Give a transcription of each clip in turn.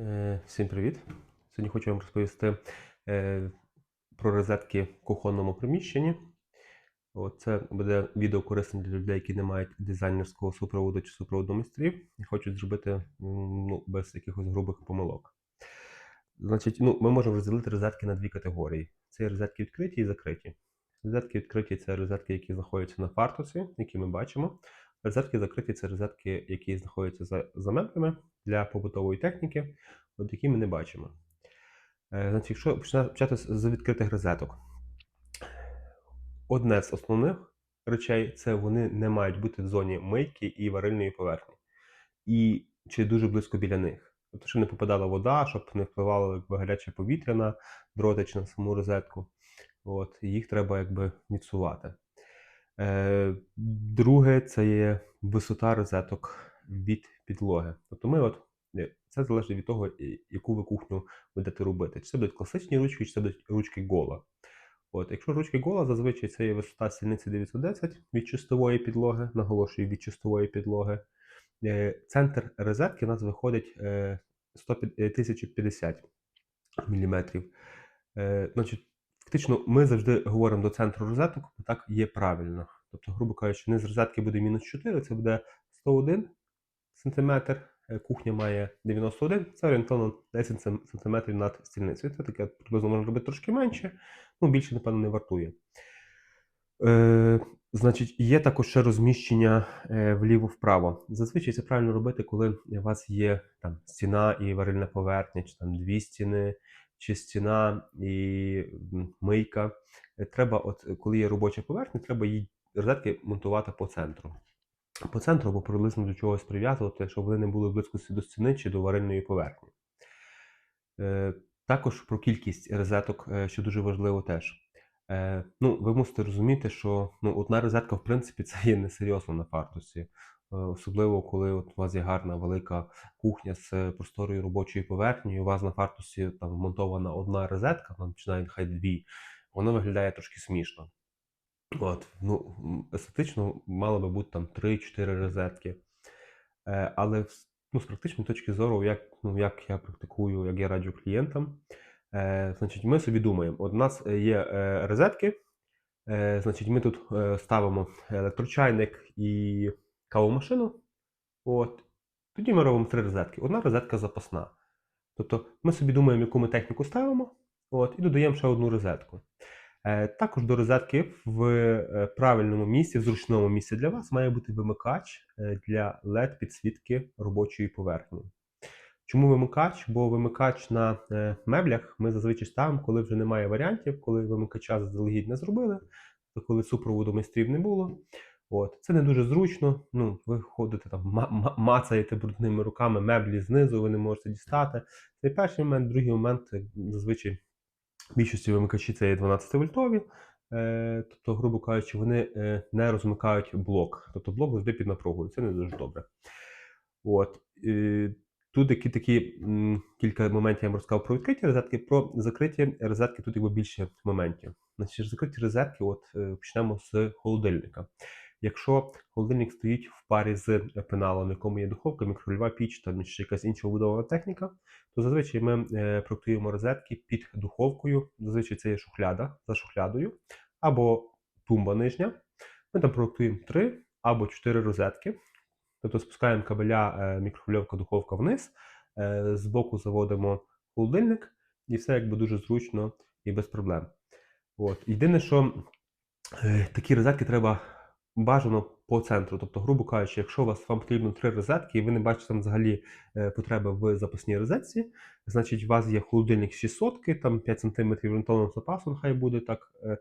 Е, Всім привіт! Сьогодні хочу вам розповісти е, про розетки в кухонному приміщенні. Це буде відео корисне для людей, які не мають дизайнерського супроводу чи супроводу майстрів і хочуть зробити ну, без якихось грубих помилок. Значить, ну, ми можемо розділити розетки на дві категорії: це розетки відкриті і закриті. Розетки відкриті це розетки, які знаходяться на фартусі, які ми бачимо. Розетки закриті це розетки, які знаходяться за, за меблями для побутової техніки, от які ми не бачимо. Е, значить, якщо почати з відкритих розеток, одне з основних речей це вони не мають бути в зоні мийки і варильної поверхні. І чи дуже близько біля них. Тобто, щоб не попадала вода, щоб не впливало якби, гаряче повітря на дроти чи на саму розетку. От, їх треба якби відсувати. Е, друге, це є висота розеток від підлоги. Тобто ми от, е, це залежить від того, яку ви кухню будете робити. Чи це будуть класичні ручки, чи це будуть ручки гола. От, якщо ручки гола, зазвичай це є висота стільниці 910 від чистової підлоги, наголошую від чистової підлоги. Е, Центр розетки у нас виходить е, 100 е, 1050 мм. Значить, фактично, ми завжди говоримо до центру розеток, бо так є правильно. Тобто, грубо кажучи, низ розетки буде мінус 4, це буде 101 см, кухня має 91, це орієнтовно 10 см над стільницею. Це таке приблизно можна робити трошки менше, ну більше, напевно, не вартує. Е, значить, є також ще розміщення е, вліво-вправо. Зазвичай це правильно робити, коли у вас є там стіна і варильна поверхня, чи там дві стіни, чи стіна і мийка. Е, Треба, от коли є робоча поверхня, треба її розетки монтувати по центру. По центру або приблизно до чогось прив'язувати, щоб вони не були в близькості до стіни чи до варильної поверхні. Е, Також про кількість розеток, е, що дуже важливо теж. Е, Ну, ви мусите розуміти, що ну, одна розетка, в принципі, це є несерйозно на фартусі. Е, Особливо, коли от у вас є гарна велика кухня з е, просторою робочою поверхнею, у вас на фартусі там вмонтована одна розетка, там чи навіть хай дві, воно виглядає трошки смішно. От, ну, естетично мало би бути там 3-4 розетки. Е, але ну, з практичної точки зору, як, ну, як я практикую, як я раджу клієнтам, е, значить, ми собі думаємо, от у нас е, є розетки, е, значить, ми тут ставимо електрочайник і кавомашину. От, тоді ми робимо три розетки. Одна розетка запасна. Тобто ми собі думаємо, яку ми техніку ставимо, от, і додаємо ще одну розетку. Е, Також до розетки в е, правильному місці, в зручному місці для вас має бути вимикач е, для LED-підсвітки робочої поверхні. Чому вимикач? Бо вимикач на е, меблях ми зазвичай ставимо, коли вже немає варіантів, коли вимикача заздалегідь не зробили, коли супроводу майстрів не було. От. Це не дуже зручно. Ну, ви ходите там, ма- ма- мацаєте брудними руками меблі знизу, ви не можете дістати. Це перший момент, другий момент е, зазвичай більшості вимикачі це є 12 вольтові. Е, тобто, грубо кажучи, вони е, не розмикають блок. Тобто блок завжди під напругою. Це не дуже добре. От. Тут які такі кілька моментів я вам розказав про відкриті розетки, про закриті розетки тут якби більше моментів. Значить, закриті розетки, от почнемо з холодильника. Якщо холодильник стоїть в парі з пеналом, в якому є духовка, мікрохвильова піч там чи якась інша вбудована техніка, то зазвичай ми е, проектуємо розетки під духовкою. Зазвичай це є шухляда за шухлядою, або тумба нижня. Ми там проектуємо 3 або 4 розетки. Тобто спускаємо кабеля е, мікрохвильовка духовка вниз, е, збоку заводимо холодильник, і все якби дуже зручно і без проблем. От. Єдине, що такі розетки треба бажано по центру. Тобто, грубо кажучи, якщо у вас вам потрібно три розетки, і ви не бачите там взагалі е, потреби в запасній розетці, значить, у вас є холодильник 600, там 5 см орієнтовного запасу, нехай буде так. е,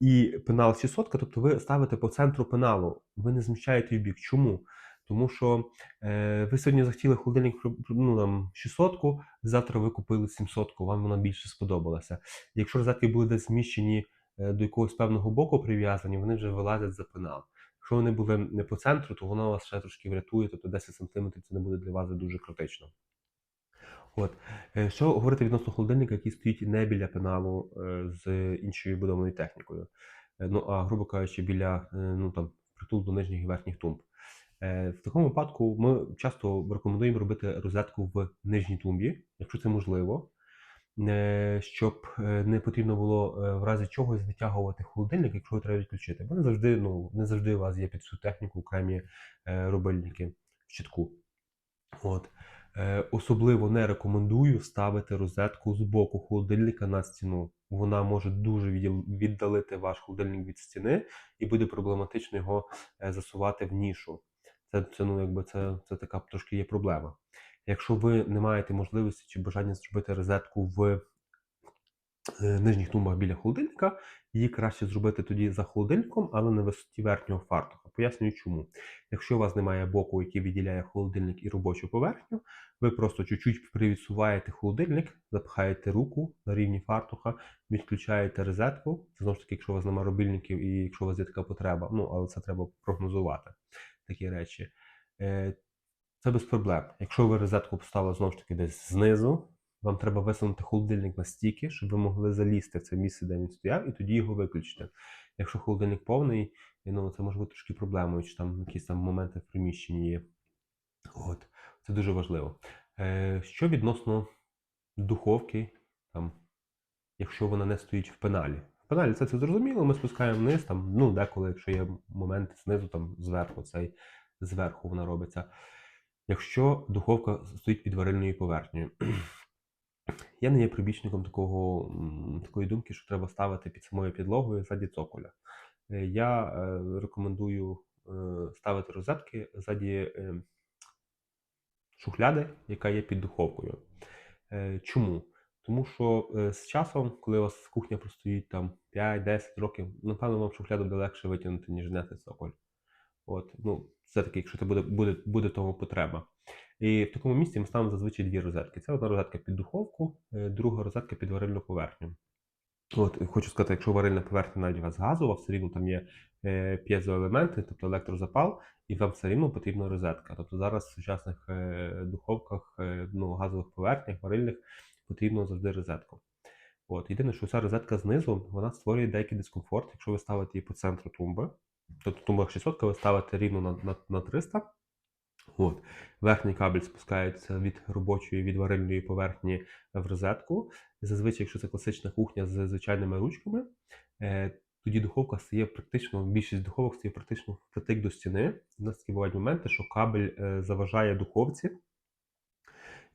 І пенал 600, тобто ви ставите по центру пеналу, ви не зміщаєте в бік. Чому? Тому що е, ви сьогодні захотіли холодильник ну, там, 600, завтра ви купили 700, вам вона більше сподобалася. Якщо розетки будуть десь зміщені до якогось певного боку прив'язані, вони вже вилазять за пенал. Якщо вони були не по центру, то воно вас ще трошки врятує, тобто 10 см це не буде для вас дуже критично. От. Е, Що говорити відносно холодильника, який стоїть не біля пеналу е, з іншою будованою технікою, Е, ну а грубо кажучи, біля е, ну, там, притул до нижніх і верхніх тумб. Е, В такому випадку ми часто рекомендуємо робити розетку в нижній тумбі, якщо це можливо, е, щоб е, не потрібно було е, в разі чогось витягувати холодильник, якщо його треба відключити. Бо не завжди, ну, не завжди у вас є під цю техніку окремі е, рубильники в щитку. От. Особливо не рекомендую ставити розетку з боку холодильника на стіну. Вона може дуже віддалити ваш холодильник від стіни і буде проблематично його засувати в нішу. Це, це, ну, якби це, це така трошки є проблема. Якщо ви не маєте можливості чи бажання зробити розетку в е, нижніх тумбах біля холодильника, її краще зробити тоді за холодильником, але на висоті верхнього фартуха. Пояснюю чому. Якщо у вас немає боку, який відділяє холодильник і робочу поверхню, ви просто чуть-чуть привідсуваєте холодильник, запхаєте руку на рівні фартуха, відключаєте розетку. Це знову ж таки, якщо у вас немає робільників і якщо у вас є така потреба, ну але це треба прогнозувати такі речі. Е, Це без проблем. Якщо ви розетку поставили знову ж таки десь знизу, вам треба висунути холодильник настільки, щоб ви могли залізти в це місце, де він стояв, і тоді його виключити. Якщо холодильник повний, ну це може бути трошки проблемою, чи там якісь там моменти в приміщенні є. От, це дуже важливо. Е, що відносно духовки, там, якщо вона не стоїть в пеналі. Пеналі це, це зрозуміло, ми спускаємо вниз, там, ну, деколи, якщо є момент знизу, там зверху, цей, зверху вона робиться. Якщо духовка стоїть під варильною поверхнею, я не є прибічником такого, такої думки, що треба ставити під самою підлогою ззаді цоколя. Е, Я е, рекомендую е, ставити розетки ззаді е, шухляди, яка є під духовкою. Е, Чому? Тому що е, з часом, коли у вас кухня простоїть там 5-10 років, напевно, вам шухляду буде легше витягнути, ніж зняти цоколь. От, ну, все-таки, якщо це буде, буде, буде того потреба. І в такому місці ми ставимо зазвичай дві розетки. Це одна розетка під духовку, е, друга розетка під варильну поверхню. От, хочу сказати, якщо варильна поверхня навіть у вас газова, все рівно там є е, п'єзоелементи, тобто електрозапал, і вам все рівно потрібна розетка. Тобто зараз в сучасних е, духовках, е, ну, газових поверхнях, варильних потрібно завжди розетку. От, єдине, що ця розетка знизу вона створює деякий дискомфорт, якщо ви ставите її по центру тумби. Тобто тумба 600 ви ставите рівно на, на, на 300. От. Верхній кабель спускається від робочої від варильної поверхні в розетку. Зазвичай, якщо це класична кухня з звичайними ручками, е, тоді духовка стає практично, більшість духовок стає практично впритик до стіни. У нас такі бувають моменти, що кабель е, заважає духовці,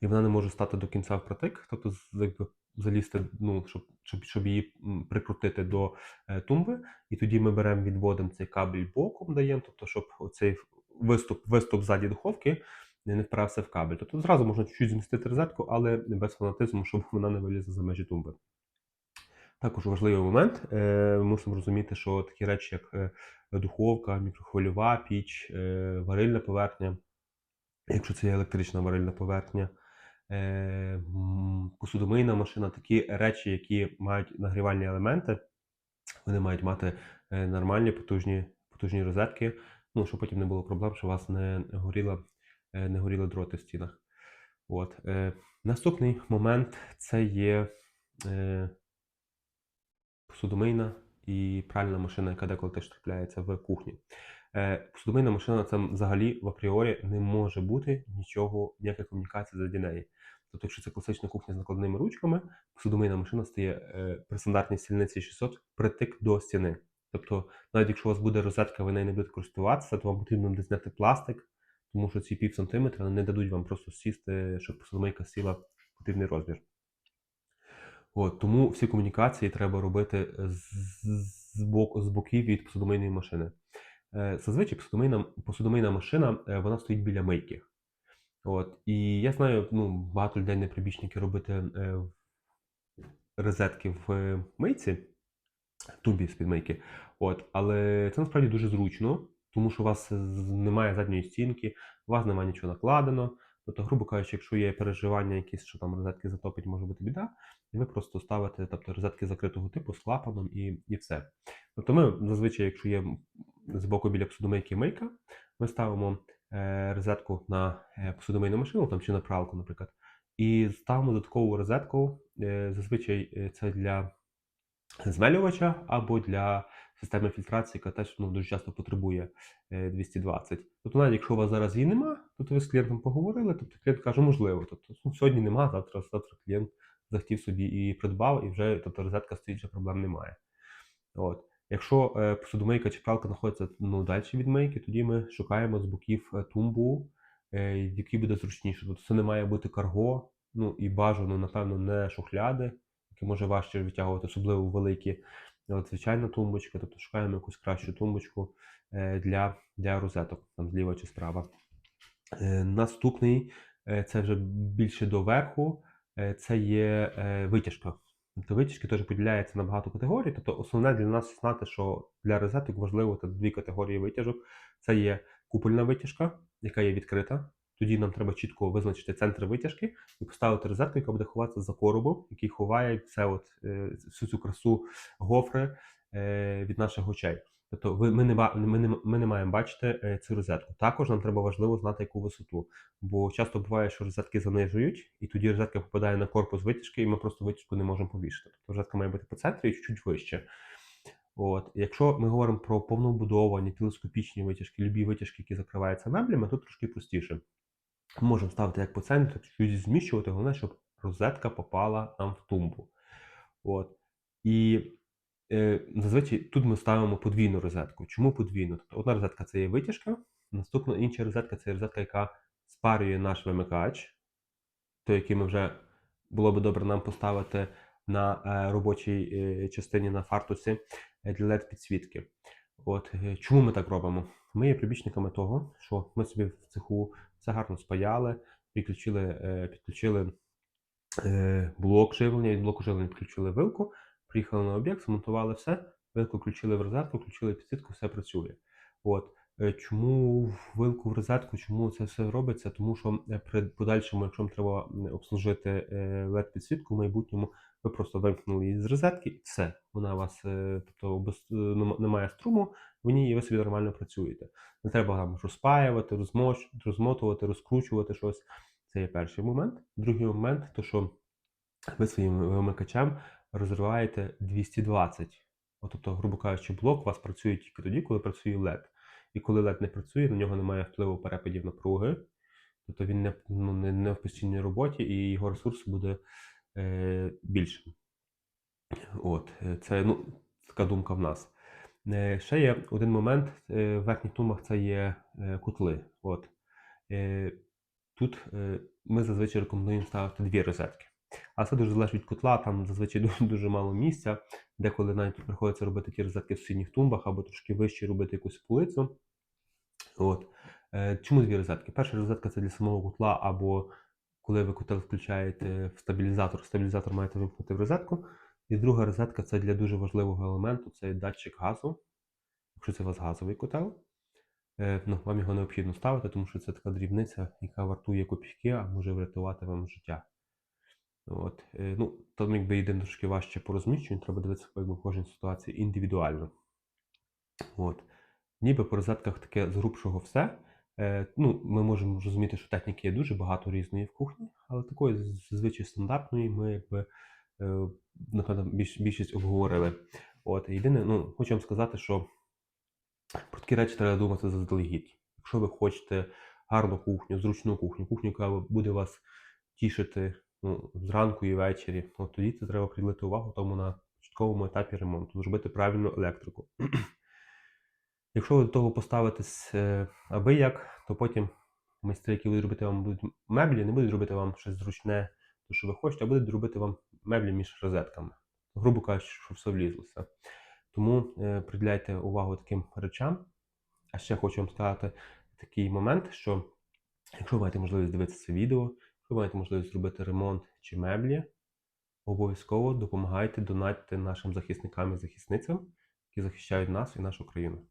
і вона не може стати до кінця впритик, тобто якби залізти, ну, щоб, щоб, щоб її прикрутити до е, тумби. І тоді ми беремо, відводимо цей кабель боком, даємо, тобто, щоб оцей виступ, виступ ззаді духовки не впирався в кабель. Тобто зразу можна чуть-чуть змістити розетку, але без фанатизму, щоб вона не вилізла за межі тумби. Також важливий момент. Е, мусимо розуміти, що такі речі, як е, духовка, мікрохвильова піч, е, варильна поверхня, якщо це є електрична варильна поверхня, посудомийна машина, такі речі, які мають нагрівальні елементи, вони мають мати е, нормальні потужні, потужні розетки, ну, щоб потім не було проблем, що у вас не горіла, е, не горіли дроти в стінах. От. Е, наступний момент це є е, посудомийна і пральна машина, яка деколи теж трапляється в кухні. Е, посудомийна машина це взагалі в апріорі не може бути нічого, ніякої комунікації заді неї. Тобто, якщо це класична кухня з накладними ручками, посудомийна машина стає е, при стандартній стільниці 600 притик до стіни. Тобто, навіть якщо у вас буде розетка, ви нею не будете користуватися, то вам потрібно буде пластик, тому що ці пів сантиметра не дадуть вам просто сісти, щоб посудомийка сіла в потрібний розмір. От, тому всі комунікації треба робити з, з, бок, з боків від посудомийної машини. Е, зазвичай посудомийна, посудомийна машина е, вона стоїть біля мийки. От, і я знаю, ну, багато людей не прибічники робити е, розетки в е, мийці, тубі з-під. От, але це насправді дуже зручно, тому що у вас немає задньої стінки, у вас немає нічого накладено. Тобто, грубо кажучи, якщо є переживання якісь, що там розетки затопить, може бути біда, і ви просто ставите тобто, розетки закритого типу з клапаном і, і все. Тобто ми зазвичай, якщо є з боку біля посудомийки мийка, ми ставимо розетку на е, посудомийну машину там, чи на пралку, наприклад, і ставимо додаткову розетку. Е, зазвичай е, це для змелювача або для системи фільтрації, яка теж ну, дуже часто потребує е, 220. Тобто, навіть якщо у вас зараз її нема, тобто ви з клієнтом поговорили, тобто клієнт каже, можливо, тобто ну, сьогодні нема, завтра, завтра клієнт захотів собі і придбав, і вже тобто розетка стоїть, вже проблем немає. От. Якщо е, посудомийка чи пралка знаходиться ну, далі від мийки, тоді ми шукаємо з боків е, тумбу, е, в якій буде зручніше. Тобто це не має бути карго, ну і бажано, напевно, не шухляди, які може важче витягувати, особливо великі. От, звичайна тумбочка, тобто шукаємо якусь кращу тумбочку для, для розеток, там зліва чи справа. Наступний це вже більше до верху, це є витяжка. Тобто витяжки теж поділяються на багато категорій. Тобто основне для нас знати, що для розеток важливо це дві категорії витяжок. Це є купольна витяжка, яка є відкрита. Тоді нам треба чітко визначити центр витяжки і поставити розетку, яка буде ховатися за коробом, який ховає все от, е, всю цю красу гофри е, від наших очей. Тобто ви, ми, не, ми, не, ми не маємо бачити е, цю розетку. Також нам треба важливо знати, яку висоту. Бо часто буває, що розетки занижують, і тоді розетка попадає на корпус витяжки, і ми просто витяжку не можемо повішати. Тобто розетка має бути по центрі і чуть вище. От. Якщо ми говоримо про повнобудовані телескопічні витяжки, любі витяжки, які закриваються меблями, тут трошки простіше. Ми можемо ставити як по центру, чуть зміщувати, головне, щоб розетка попала нам в тумбу. От. І зазвичай тут ми ставимо подвійну розетку. Чому подвійну? Тобто одна розетка це є витяжка, наступна інша розетка це розетка, яка спарює наш вимикач, той, який ми вже було би добре нам поставити на е, робочій е, частині на фартусі е, для led підсвітки. От е, чому ми так робимо? Ми є прибічниками того, що ми собі в цеху все гарно спаяли, підключили, е, підключили е, блок живлення, від блоку живлення підключили вилку, приїхали на об'єкт, змонтували все, вилку включили в розетку, включили підсвітку, все працює. От. Е, Чому вилку в розетку, чому це все робиться? Тому що е, при подальшому, якщо вам треба обслужити led підсвітку в майбутньому, ви просто вимкнули її з розетки і все. Вона у вас е, тобто, без, е, немає струму, в ній і ви собі нормально працюєте. Не треба там розпаювати, розмоч, розмотувати, розкручувати щось. Це є перший момент. Другий момент, то що ви своїм вимикачем розриваєте 220. От, тобто, грубо кажучи, блок у вас працює тільки тоді, коли працює LED. І коли LED не працює, на нього немає впливу перепадів напруги, тобто він не, ну, не, не в постійній роботі і його ресурс буде е, більшим. От, е, це ну, така думка в нас. Е, ще є один момент е, в верхніх тумбах це є е, кутли. От. Е, тут е, ми зазвичай рекомендуємо ставити дві розетки. А це дуже залежить від котла, там зазвичай дуже, дуже мало місця, деколи навіть приходиться робити ті розетки в сусідніх тумбах або трошки вище робити якусь полицю. От. Е, чому дві розетки? Перша розетка це для самого котла, або коли ви котел включаєте в стабілізатор, стабілізатор маєте вимкнути в розетку. І друга розетка це для дуже важливого елементу, це датчик газу. Якщо це у вас газовий котел, е, ну, вам його необхідно ставити, тому що це така дрібниця, яка вартує копійки, а може врятувати вам життя. От. е, Ну, там якби єдине трошки важче по розміщенню, треба дивитися в кожній ситуації індивідуально. От. Ніби по розетках таке з грубшого все. Е, ну, ми можемо розуміти, що техніки є дуже багато різної в кухні, але такої зазвичай стандартної ми якби е, напевно більш, більшість обговорили. От, єдине, ну, хочу вам сказати, що про такі речі треба думати заздалегідь. Якщо ви хочете гарну кухню, зручну кухню, кухню, яка буде вас тішити ну, зранку і ввечері, от тоді це треба приділити увагу тому на початковому етапі ремонту, зробити правильну електрику. Якщо ви до того поставитесь е, аби як, то потім майстри, які будуть робити вам будуть меблі, не будуть робити вам щось зручне, то що ви хочете, а будуть робити вам меблі між розетками. Грубо кажучи, щоб все влізлося. Тому е, приділяйте увагу таким речам. А ще хочу вам сказати такий момент, що якщо ви маєте можливість дивитися це відео, ви маєте можливість зробити ремонт чи меблі, обов'язково допомагайте, донатьте нашим захисникам і захисницям, які захищають нас і нашу країну.